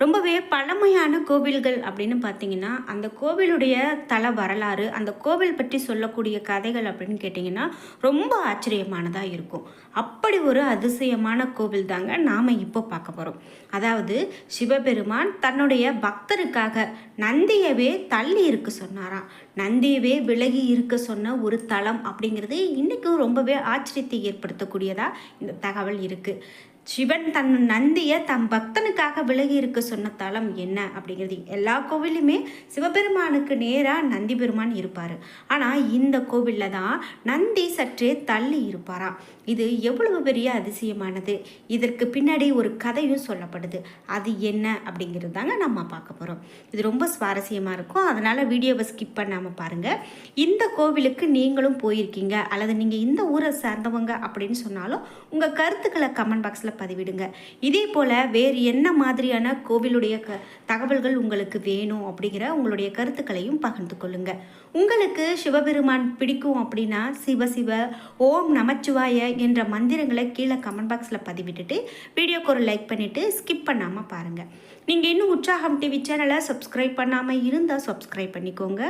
ரொம்பவே பழமையான கோவில்கள் அப்படின்னு பார்த்தீங்கன்னா அந்த கோவிலுடைய தல வரலாறு அந்த கோவில் பற்றி சொல்லக்கூடிய கதைகள் அப்படின்னு கேட்டிங்கன்னா ரொம்ப ஆச்சரியமானதாக இருக்கும். அப்படி ஒரு அதிசயமான கோவில் தாங்க நாம் இப்போ பார்க்க போகிறோம் அதாவது சிவபெருமான் தன்னுடைய பக்தருக்காக நந்தியவே தள்ளி இருக்க சொன்னாராம். நந்தியவே விலகி இருக்க சொன்ன ஒரு தலம் அப்படிங்கிறது இன்றைக்கும் ரொம்பவே ஆச்சரியத்தை ஏற்படுத்தக்கூடியதாக இந்த தகவல் இருக்குது சிவன் தன் நந்தியை தம் பக்தனுக்காக விலகி இருக்க சொன்ன தலம் என்ன அப்படிங்கிறது எல்லா கோவிலுமே சிவபெருமானுக்கு நேராக நந்தி பெருமான் இருப்பார். ஆனால் இந்த கோவிலில் தான் நந்தி சற்றே தள்ளி இருப்பாராம் இது எவ்வளவு பெரிய அதிசயமானது? இதற்கு பின்னாடி ஒரு கதையும் சொல்லப்படுது. அது என்ன அப்படிங்கிறது தாங்க நம்ம பார்க்க போகிறோம் இது ரொம்ப சுவாரஸ்யமாக இருக்கும். அதனால் வீடியோவை ஸ்கிப் பண்ணாமல் பாருங்கள் இந்த கோவிலுக்கு நீங்களும் போயிருக்கீங்க. அல்லது நீங்கள் இந்த ஊரை சேர்ந்தவங்க அப்படின்னு சொன்னாலும் உங்கள் கருத்துக்களை கமெண்ட் பாக்ஸில் பதிவிடுங்க. இதே போல் வேறு என்ன மாதிரியான கோவிலுடைய க தகவல்கள் உங்களுக்கு வேணும் அப்படிங்கிற உங்களுடைய கருத்துக்களையும் பகிர்ந்து கொள்ளுங்க. உங்களுக்கு சிவபெருமான் பிடிக்கும் அப்படின்னா சிவ சிவ ஓம் நமச்சிவாய என்ற மந்திரங்களை கீழே கமெண்ட் பாக்ஸில் பதிவிட்டுட்டு வீடியோக்கு ஒரு லைக் பண்ணிவிட்டு ஸ்கிப் பண்ணாமல் பாருங்கள் நீங்கள் இன்னும் உற்சாகம் டிவி சேனலை சப்ஸ்கிரைப் பண்ணாமல் இருந்தால் சப்ஸ்கிரைப் பண்ணிக்கோங்க.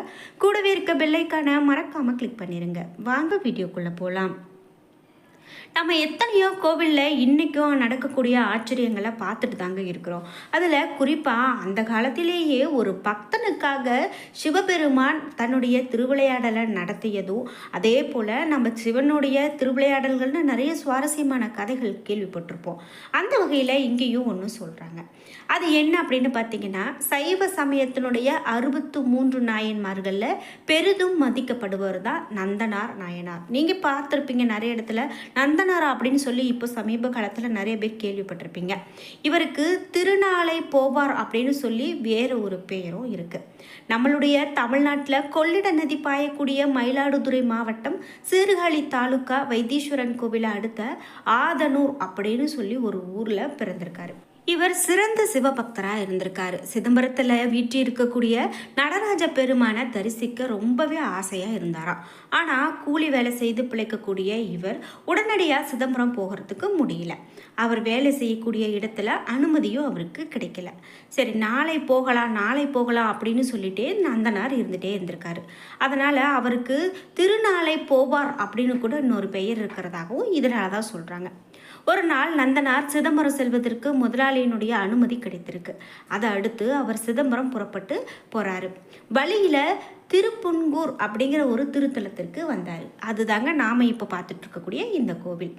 கூடவே இருக்க பெல்லைக்கான மறக்காமல் கிளிக் பண்ணிடுங்க வாங்க வீடியோக்குள்ளே போகலாம் நம்ம எத்தனையோ கோவிலில் இன்றைக்கும் நடக்கக்கூடிய ஆச்சரியங்களை பார்த்துட்டு தாங்க இருக்கிறோம். அதில் குறிப்பாக அந்த காலத்திலேயே ஒரு பக்தனுக்காக சிவபெருமான் தன்னுடைய திருவிளையாடலை நடத்தியதும் அதே போல் நம்ம சிவனுடைய திருவிளையாடல்கள்னு நிறைய சுவாரஸ்யமான கதைகள் கேள்விப்பட்டிருப்போம். அந்த வகையில் இங்கேயும் ஒன்று சொல்கிறாங்க அது என்ன அப்படின்னு பார்த்தீங்கன்னா சைவ சமயத்தினுடைய அறுபத்து மூன்று நாயன்மார்களில் பெரிதும் மதிக்கப்படுவர் தான் நந்தனார் நாயனார். நீங்கள் பார்த்துருப்பீங்க நிறைய இடத்துல நந்தனாரா அப்படின்னு சொல்லி இப்போ சமீப காலத்தில் நிறைய பேர் கேள்விப்பட்டிருப்பீங்க. இவருக்கு திருநாளை போவார் அப்படின்னு சொல்லி வேறு ஒரு பெயரும் இருக்குது நம்மளுடைய தமிழ்நாட்டில் கொள்ளிட நதி பாயக்கூடிய மயிலாடுதுறை மாவட்டம் சீர்காழி தாலுக்கா வைத்தீஸ்வரன் கோவிலை அடுத்த ஆதனூர் அப்படின்னு சொல்லி ஒரு ஊரில் பிறந்திருக்காரு. இவர் சிறந்த சிவபக்தராக இருந்திருக்காரு. சிதம்பரத்தில் வீட்டி இருக்கக்கூடிய நடராஜ பெருமானை தரிசிக்க ரொம்பவே ஆசையாக இருந்தாராம் ஆனால் கூலி வேலை செய்து பிழைக்கக்கூடிய இவர் உடனடியாக சிதம்பரம் போகிறதுக்கு முடியல. அவர் வேலை செய்யக்கூடிய இடத்துல அனுமதியும் அவருக்கு கிடைக்கல. சரி நாளை போகலாம் நாளை போகலாம் அப்படின்னு சொல்லிட்டே நந்தனார் இருந்துகிட்டே இருந்திருக்காரு. அதனால் அவருக்கு திருநாளை போவார் அப்படின்னு கூட இன்னொரு பெயர் இருக்கிறதாகவும் இதனால தான் சொல்கிறாங்க ஒரு நாள் நந்தனார் சிதம்பரம் செல்வதற்கு முதலாளியினுடைய அனுமதி கிடைத்திருக்கு. அதை அடுத்து அவர் சிதம்பரம் புறப்பட்டு போகிறாரு வழியில் திருப்புன்கூர் அப்படிங்கிற ஒரு திருத்தலத்திற்கு வந்தார். அதுதாங்க நாம் இப்போ பார்த்துட்டு இருக்கக்கூடிய இந்த கோவில்.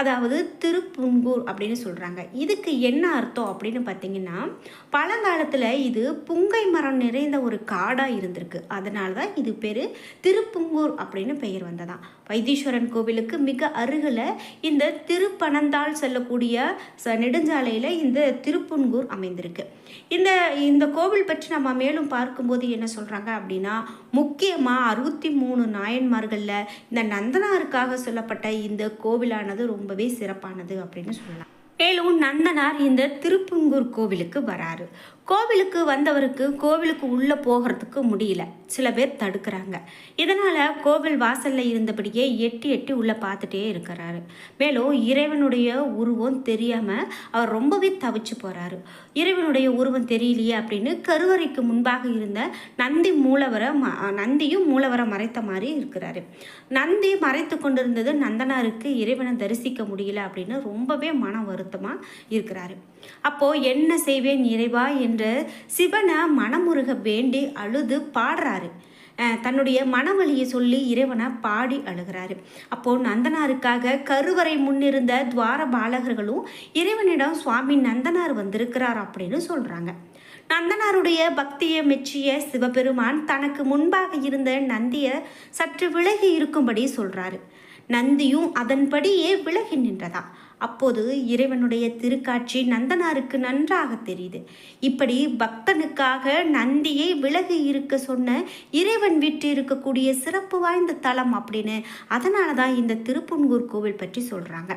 அதாவது திருப்புன்கூர் அப்படின்னு சொல்கிறாங்க இதுக்கு என்ன அர்த்தம் அப்படின்னு பார்த்தீங்கன்னா பழங்காலத்தில் இது புங்கை மரம் நிறைந்த ஒரு காடாக இருந்திருக்கு. அதனால தான் இது பேர் திருப்புங்கூர் அப்படின்னு பெயர் வந்ததாம் வைத்தீஸ்வரன் கோவிலுக்கு மிக அருகில் இந்த திருப்பனந்தாள் செல்லக்கூடிய ச நெடுஞ்சாலையில் இந்த திருப்புன்கூர் அமைந்திருக்கு. இந்த இந்த கோவில் பற்றி நம்ம மேலும் பார்க்கும்போது என்ன சொல்கிறாங்க அப்படின்னா முக்கியமாக அறுபத்தி மூணு நாயன்மார்களில் இந்த நந்தனாருக்காக சொல்லப்பட்ட இந்த கோவிலானது ரொம்பவே சிறப்பானது அப்படின்னு சொல்லலாம். மேலும் நந்தனார் இந்த திருப்புங்கூர் கோவிலுக்கு வராரு. கோவிலுக்கு வந்தவருக்கு கோவிலுக்கு உள்ளே போகிறதுக்கு முடியல. சில பேர் தடுக்கிறாங்க. இதனால் கோவில் வாசலில் இருந்தபடியே எட்டி எட்டி உள்ளே பார்த்துட்டே இருக்கிறாரு. மேலும் இறைவனுடைய உருவம் தெரியாமல் அவர் ரொம்பவே தவிச்சு போகிறாரு இறைவனுடைய உருவம் தெரியலையே அப்படின்னு கருவறைக்கு முன்பாக இருந்த நந்தி மூலவரை ம நந்தியும் மூலவரை மறைத்த மாதிரி இருக்கிறாரு. நந்தி மறைத்து கொண்டிருந்தது நந்தனாருக்கு இறைவனை தரிசிக்க முடியல அப்படின்னு ரொம்பவே மன வருத்தமாக இருக்கிறாரு. அப்போது என்ன செய்வேன் இறைவா? என்று சிவனை மனமுருக வேண்டி அழுது பாடுறாரு. தன்னுடைய மனவழியை சொல்லி இறைவனை பாடி அழுகிறாரு. அப்போது நந்தனாருக்காக கருவறை முன்னிருந்த துவார பாலகர்களும் இறைவனிடம் சுவாமி நந்தனார் வந்திருக்கிறார் அப்படின்னு சொல்கிறாங்க நந்தனாருடைய பக்தியை மெச்சிய சிவபெருமான் தனக்கு முன்பாக இருந்த நந்தியை சற்று விலகி இருக்கும்படி சொல்கிறாரு நந்தியும் அதன்படியே விலகி நின்றதா? அப்போது இறைவனுடைய திருக்காட்சி நந்தனாருக்கு நன்றாக தெரியுது. இப்படி பக்தனுக்காக நந்தியை விலகி இருக்க சொன்ன இறைவன் விட்டு இருக்கக்கூடிய சிறப்பு வாய்ந்த தலம் அப்படின்னு அதனால தான் இந்த திருப்புன்கூர் கோவில் பற்றி சொல்கிறாங்க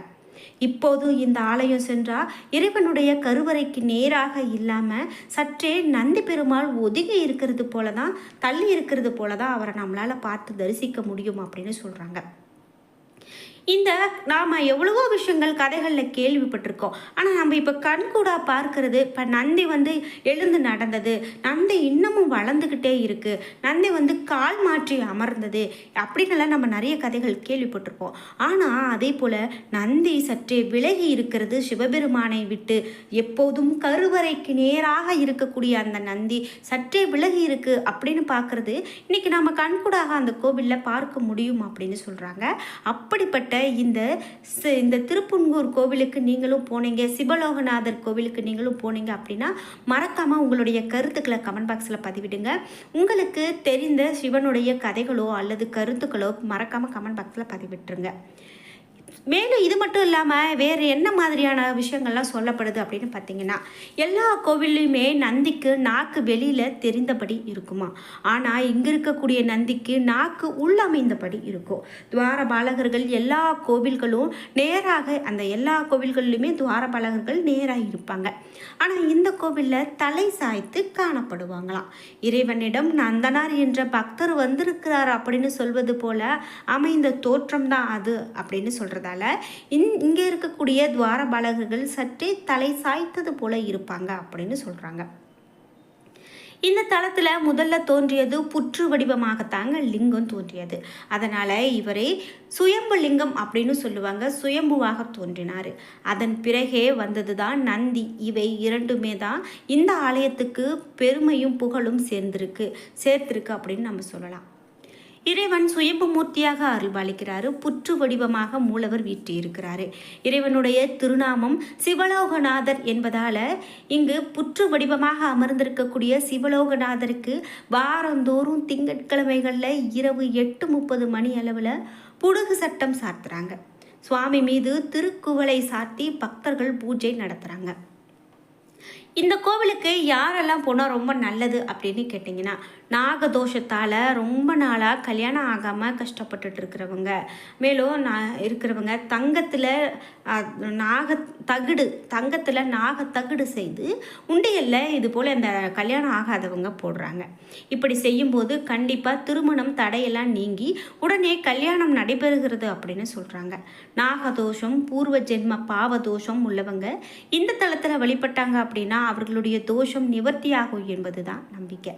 இப்போது இந்த ஆலயம் சென்றால் இறைவனுடைய கருவறைக்கு நேராக இல்லாமல் சற்றே நந்தி பெருமாள் ஒதுங்கி இருக்கிறது போல தான் தள்ளி இருக்கிறது போல தான் அவரை நம்மளால் பார்த்து தரிசிக்க முடியும் அப்படின்னு சொல்கிறாங்க இந்த நாம் எவ்வளவோ விஷயங்கள் கதைகளில் கேள்விப்பட்டிருக்கோம். ஆனால் நம்ம இப்போ கண்கூடாக பார்க்கறது இப்போ நந்தி வந்து எழுந்து நடந்தது நந்தி இன்னமும் வளர்ந்துக்கிட்டே இருக்குது நந்தி வந்து கால் மாற்றி அமர்ந்தது அப்படின்னெல்லாம் நம்ம நிறைய கதைகள் கேள்விப்பட்டிருப்போம். ஆனால் அதே போல் நந்தி சற்றே விலகி இருக்கிறது சிவபெருமானை விட்டு எப்போதும் கருவறைக்கு நேராக இருக்கக்கூடிய அந்த நந்தி சற்றே விலகி இருக்கு அப்படின்னு பார்க்கறது இன்னைக்கு நம்ம கண்கூடாக அந்த கோவிலில் பார்க்க முடியும் அப்படின்னு சொல்கிறாங்க அப்படிப்பட்ட இந்த இந்த திருப்புன்கூர் கோவிலுக்கு நீங்களும் போனீங்க சிவலோகநாதர் கோவிலுக்கு நீங்களும் போனீங்க அப்படின்னா மறக்காமல் உங்களுடைய கருத்துக்களை கமெண்ட் பாக்ஸில் பதிவிடுங்க. உங்களுக்கு தெரிந்த சிவனுடைய கதைகளோ அல்லது கருத்துக்களோ மறக்காமல் கமெண்ட் பாக்ஸில் பதிவிட்டுருங்க. மேலும் இது மட்டும் இல்லாமல் வேறு என்ன மாதிரியான விஷயங்கள்லாம் சொல்லப்படுது அப்படின்னு பார்த்தீங்கன்னா எல்லா கோவில்லையுமே நந்திக்கு நாக்கு வெளியில் தெரிந்தபடி இருக்குமா? ஆனால் இங்கே இருக்கக்கூடிய நந்திக்கு நாக்கு உள்ளமைந்தபடி இருக்கும் துவார பாலகர்கள் எல்லா கோவில்களும் நேராக அந்த எல்லா கோவில்கள்லையுமே துவார பாலகர்கள் நேராக இருப்பாங்க. ஆனால் இந்த கோவிலில் தலை சாய்த்து காணப்படுவாங்களாம். இறைவனிடம் நந்தனார் என்ற பக்தர் வந்திருக்கிறார் அப்படின்னு சொல்வது போல அமைந்த தோற்றம் தான் அது அப்படின்னு சொல்றதால இன் இங்கே இருக்கக்கூடிய துவாரபாலகர்கள் சற்றே தலை சாய்த்தது போல இருப்பாங்க அப்படின்னு சொல்றாங்க. இந்த தளத்தில் முதல்ல தோன்றியது புற்று வடிவமாகத்தாங்க லிங்கம் தோன்றியது. அதனால் இவரை சுயம்பு லிங்கம் அப்படின்னு சொல்லுவாங்க சுயம்புவாக தோன்றினார். அதன் பிறகே வந்தது தான் நந்தி. இவை இரண்டுமே தான் இந்த ஆலயத்துக்கு பெருமையும் புகழும் சேர்ந்திருக்கு சேர்த்திருக்கு அப்படின்னு நம்ம சொல்லலாம். இறைவன் சுயம்பு மூர்த்தியாக அருள்பாலிக்கிறாரு புற்று வடிவமாக மூலவர் வீற்றிருக்கிறாரு. இறைவனுடைய திருநாமம் சிவலோகநாதர் என்பதால இங்கு புற்று வடிவமாக அமர்ந்திருக்கக்கூடிய சிவலோகநாதருக்கு வாரந்தோறும் திங்கட்கிழமைகளில் இரவு எட்டு முப்பது மணி அளவில் புடுகு சட்டம் சாத்துறாங்க. சுவாமி மீது திருக்குவளை சாத்தி பக்தர்கள் பூஜை நடத்துகிறாங்க இந்த கோவிலுக்கு யாரெல்லாம் போனால் ரொம்ப நல்லது அப்படின்னு கேட்டிங்கன்னா நாகதோஷத்தால் ரொம்ப நாளாக கல்யாணம் ஆகாமல் கஷ்டப்பட்டுட்டு இருக்கிறவங்க. மேலும் நான் இருக்கிறவங்க தங்கத்தில் நாக தகுடு தங்கத்தில் நாக தகுடு செய்து உண்டியலில் இது போல் இந்த கல்யாணம் ஆகாதவங்க போடுறாங்க. இப்படி செய்யும்போது கண்டிப்பாக திருமணம் தடையெல்லாம் நீங்கி உடனே கல்யாணம் நடைபெறுகிறது அப்படின்னு சொல்கிறாங்க நாகதோஷம் பூர்வ ஜென்ம பாவதோஷம் உள்ளவங்க இந்த தளத்தில் வழிபட்டாங்க அப்படின்னா அவர்களுடைய தோஷம் நிவர்த்தியாகும் என்பது தான் நம்பிக்கை.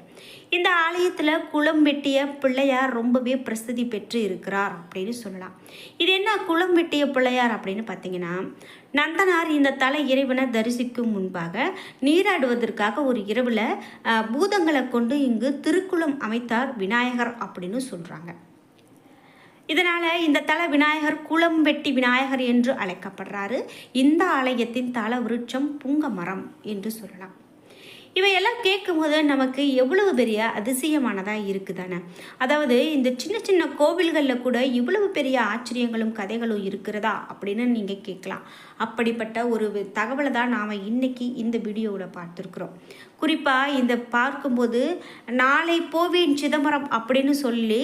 இந்த ஆலயத்தில் குளம் வெட்டிய பிள்ளையார் ரொம்பவே பிரசித்தி பெற்று இருக்கிறார் அப்படின்னு சொல்லலாம். இது என்ன குளம் வெட்டிய பிள்ளையார் அப்படின்னு பார்த்தீங்கன்னா நந்தனார் இந்த தலை இறைவனை தரிசிக்கும் முன்பாக நீராடுவதற்காக ஒரு இரவில் பூதங்களை கொண்டு இங்கு திருக்குளம் அமைத்தார் விநாயகர் அப்படின்னு சொல்கிறாங்க இதனால் இந்த தல விநாயகர் குளம் வெட்டி விநாயகர் என்று அழைக்கப்படுறாரு. இந்த ஆலயத்தின் தல விருட்சம் புங்க மரம் என்று சொல்லலாம். இவையெல்லாம் கேட்கும்போது நமக்கு எவ்வளவு பெரிய அதிசயமானதாக இருக்குதானே? அதாவது இந்த சின்ன சின்ன கோவில்களில் கூட இவ்வளவு பெரிய ஆச்சரியங்களும் கதைகளும் இருக்கிறதா அப்படின்னு நீங்கள் கேட்கலாம். அப்படிப்பட்ட ஒரு தகவலை தான் நாம் இன்னைக்கு இந்த வீடியோவில் பார்த்துருக்குறோம். குறிப்பாக இந்த பார்க்கும்போது நாளை போவேன் சிதம்பரம் அப்படின்னு சொல்லி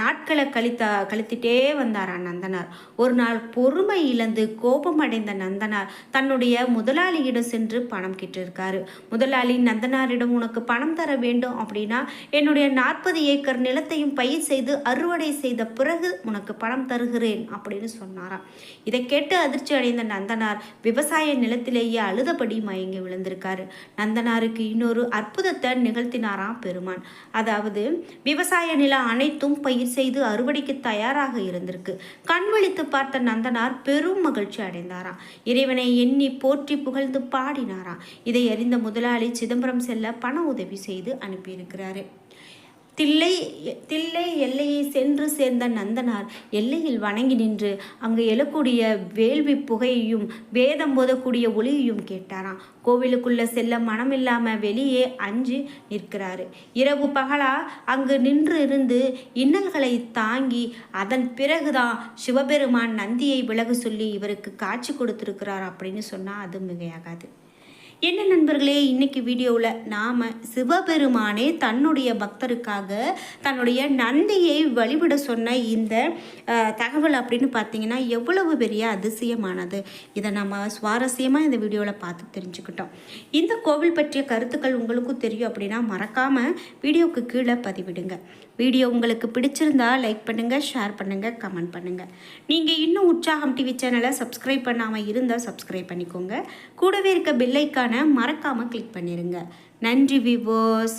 நாட்களை கழித்த கழித்துட்டே வந்தாராம் நந்தனார். ஒரு நாள் பொறுமை இழந்து கோபமடைந்த நந்தனார் தன்னுடைய முதலாளியிடம் சென்று பணம் கேட்டிருக்காரு. தொழிலாளி நந்தனாரிடம் உனக்கு பணம் தர வேண்டும் அப்படின்னா என்னுடைய நாற்பது ஏக்கர் நிலத்தையும் பயிர் செய்து அறுவடை செய்த பிறகு உனக்கு பணம் தருகிறேன் அப்படின்னு சொன்னாராம். இதை கேட்டு அதிர்ச்சி அடைந்த நந்தனார் விவசாய நிலத்திலேயே அழுதபடி மயங்கி விழுந்திருக்காரு. நந்தனாருக்கு இன்னொரு அற்புதத்தை நிகழ்த்தினாராம் பெருமான். அதாவது விவசாய நிலம் அனைத்தும் பயிர் செய்து அறுவடைக்கு தயாராக இருந்திருக்கு. கண் விழித்து பார்த்த நந்தனார் பெரும் மகிழ்ச்சி அடைந்தாராம். இறைவனை எண்ணி போற்றி புகழ்ந்து பாடினாராம். இதை அறிந்த முதலாளி சிதம்பரம் செல்ல பண உதவி செய்து அனுப்பியிருக்கிறாரு. தில்லை தில்லை எல்லையை சென்று சேர்ந்த நந்தனார் எல்லையில் வணங்கி நின்று அங்கு எழக்கூடிய வேள்வி புகையையும் வேதம் போதக்கூடிய ஒளியையும் கேட்டாராம். கோவிலுக்குள்ள செல்ல மனமில்லாம வெளியே அஞ்சு நிற்கிறாரு. இரவு பகலா அங்கு நின்று இருந்து இன்னல்களை தாங்கி அதன் பிறகுதான் சிவபெருமான் நந்தியை விலகு சொல்லி இவருக்கு காட்சி கொடுத்திருக்கிறார் அப்படின்னு சொன்னா அது மிகையாகாது. என்ன நண்பர்களே இன்னைக்கு வீடியோவில் நாம் சிவபெருமானே தன்னுடைய பக்தருக்காக தன்னுடைய நந்தியை வழிபட சொன்ன இந்த தகவல் அப்படின்னு பார்த்தீங்கன்னா எவ்வளவு பெரிய அதிசயமானது. இதை நம்ம சுவாரஸ்யமாக இந்த வீடியோவில் பார்த்து தெரிஞ்சுக்கிட்டோம். இந்த கோவில் பற்றிய கருத்துக்கள் உங்களுக்கும் தெரியும் அப்படின்னா மறக்காமல் வீடியோவுக்கு கீழே பதிவிடுங்க. வீடியோ உங்களுக்கு பிடிச்சிருந்தா லைக் பண்ணுங்கள் ஷேர் பண்ணுங்கள் கமெண்ட் பண்ணுங்கள் நீங்கள் இன்னும் உற்சாகம் டிவி சேனலை சப்ஸ்கிரைப் பண்ணாமல் இருந்தால் சப்ஸ்கிரைப் பண்ணிக்கோங்க. கூடவே இருக்க பெல்லைக்கான மறக்காமல் கிளிக் பண்ணிடுங்க நன்றி விவோஸ்